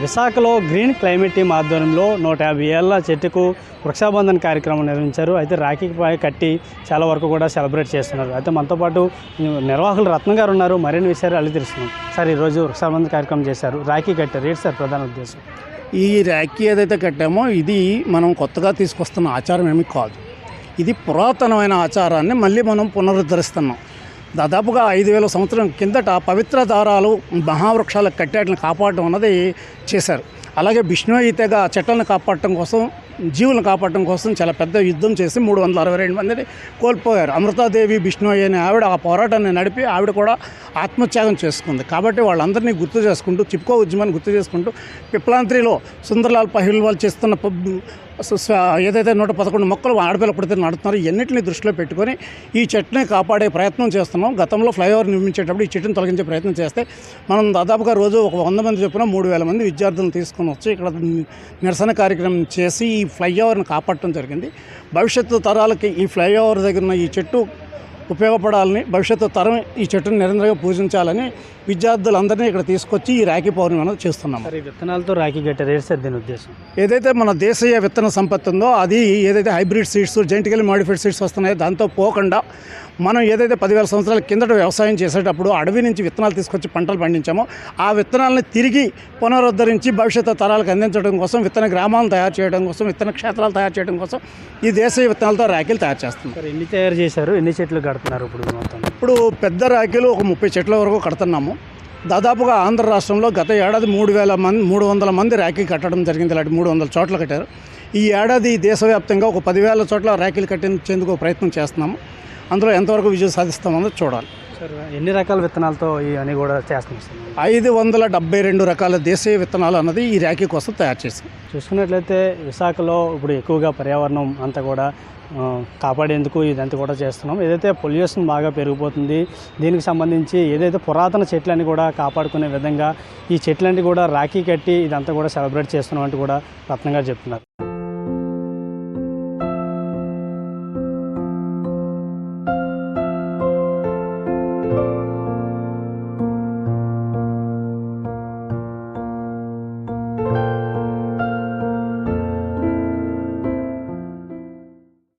విశాఖలో green climate team ఆధ్వర్యంలో నూట యాభై ఏళ్ళ చెట్టుకు వృక్షాబంధన కార్యక్రమం నిర్వహించారు. అయితే రాఖీకి పై కట్టి చాలా వరకు కూడా సెలబ్రేట్ చేస్తున్నారు. అయితే మనతో పాటు నిర్వాహకులు రత్న గారు ఉన్నారు. మరిన్ని విషయాలు అల్లి తెలుస్తున్నాం సార్ ఈరోజు వృక్షాబంధన కార్యక్రమం చేశారు. రాఖీ కట్టారు. ఏంటి సార్ ప్రధాన ఉద్దేశం? ఈ రాఖీ ఏదైతే కట్టామో ఇది మనం కొత్తగా తీసుకొస్తున్న ఆచారం ఏమీ కాదు. ఇది పురాతనమైన ఆచారాన్ని మళ్ళీ మనం పునరుద్ధరిస్తున్నాం. దాదాపుగా ఐదు వేల సంవత్సరం కిందట పవిత్ర దారాలు మహావృక్షాలకు కట్టేట్లను కాపాడటం అన్నది చేశారు. అలాగే బిష్ణోయి చెట్లను కాపాడటం కోసం జీవులను కాపాడడం కోసం చాలా పెద్ద యుద్ధం చేసి మూడు వందల అరవై రెండు మందిని కోల్పోయారు. అమృతాదేవి బిష్ణోయి అనే ఆవిడ ఆ పోరాటాన్ని నడిపి ఆవిడ కూడా ఆత్మత్యాగం చేసుకుంది. కాబట్టి వాళ్ళందరినీ గుర్తు చేసుకుంటూ చిప్కో ఉద్యమాన్ని గుర్తు చేసుకుంటూ పిప్లాంత్రిలో సుందర్లాల్ పహిల్వాల్ చేస్తున్న పబ్- ఏదైతే నూట పదకొండు మొక్కలు ఆడపిల్ల పడితే నడుతున్నారో ఇవన్నింటినీ దృష్టిలో పెట్టుకొని ఈ చెట్టుని కాపాడే ప్రయత్నం చేస్తున్నాం. గతంలో ఫ్లైఓవర్ నిర్మించేటప్పుడు ఈ చెట్టుని తొలగించే ప్రయత్నం చేస్తే మనం దాదాపుగా రోజు ఒక వంద మంది చొప్పున మూడు వేల మంది విద్యార్థులను తీసుకొని వచ్చి ఇక్కడ నిరసన కార్యక్రమం చేసి ఈ ఫ్లైఓవర్ని కాపాడటం జరిగింది. భవిష్యత్తు తరాలకి ఈ ఫ్లైఓవర్ దగ్గర ఉన్న ఈ చెట్టు ఉపయోగపడాలని భవిష్యత్తు తరం ఈ చెట్టును నిరంతరంగా పూజించాలని విద్యార్థులందరినీ ఇక్కడ తీసుకొచ్చి ఈ రాఖీ పౌర్ణమి అనేది ఈ విత్తనాలతో రాఖీ కట్టారు. దీని ఉద్దేశం? ఏదైతే మన దేశీయ విత్తన సంపత్తి ఉందో అది ఏదైతే hybrid seeds genetical modified seeds వస్తున్నాయో దాంతో పోకుండా మనం ఏదైతే పదివేల సంవత్సరాల కిందట వ్యవసాయం చేసేటప్పుడు అడవి నుంచి విత్తనాలు తీసుకొచ్చి పంటలు పండించామో ఆ విత్తనాలను తిరిగి పునరుద్ధరించి భవిష్యత్తు తరాలకు అందించడం కోసం విత్తన గ్రామాలను తయారు చేయడం కోసం విత్తన క్షేత్రాలు తయారు చేయడం కోసం ఈ దేశీయ విత్తనాలతో రాఖీలు తయారు చేస్తుంది సార్ ఎన్ని తయారు చేశారు? ఎన్ని చెట్లు కడుతున్నారు ఇప్పుడు మొత్తం? ఇప్పుడు పెద్ద రాఖీలు ఒక ముప్పై చెట్ల వరకు కడుతున్నాము. దాదాపుగా ఆంధ్ర రాష్ట్రంలో గత ఏడాది మూడు వేల మంది మూడు వందల మంది రాఖీ కట్టడం జరిగింది. ఇలాంటి మూడు వందల చోట్ల కట్టారు. ఈ ఏడాది దేశవ్యాప్తంగా ఒక పదివేల చోట్ల రాఖీలు కట్టించేందుకు ప్రయత్నం చేస్తున్నాము. అందులో ఎంతవరకు విజయం సాధిస్తామో చూడాలి. సార్ ఎన్ని రకాల విత్తనాలతో ఇవన్నీ కూడా చేస్తున్నారు సార్? ఐదు వందల డెబ్బై రెండు రకాల దేశీయ విత్తనాలు అన్నది ఈ రాఖీ కోసం తయారు చేసాం చూసుకున్నట్లయితే విశాఖలో ఇప్పుడు ఎక్కువగా పర్యావరణం అంతా కూడా కాపాడేందుకు ఇదంతా కూడా చేస్తున్నాం. ఏదైతే పొల్యూషన్ బాగా పెరిగిపోతుంది దీనికి సంబంధించి ఏదైతే పురాతన చెట్లని కూడా కాపాడుకునే విధంగా ఈ చెట్లన్నీ కూడా రాఖీ కట్టి ఇదంతా కూడా సెలబ్రేట్ చేస్తున్నాం అంటూ కూడా రత్నంగా చెప్తున్నారు.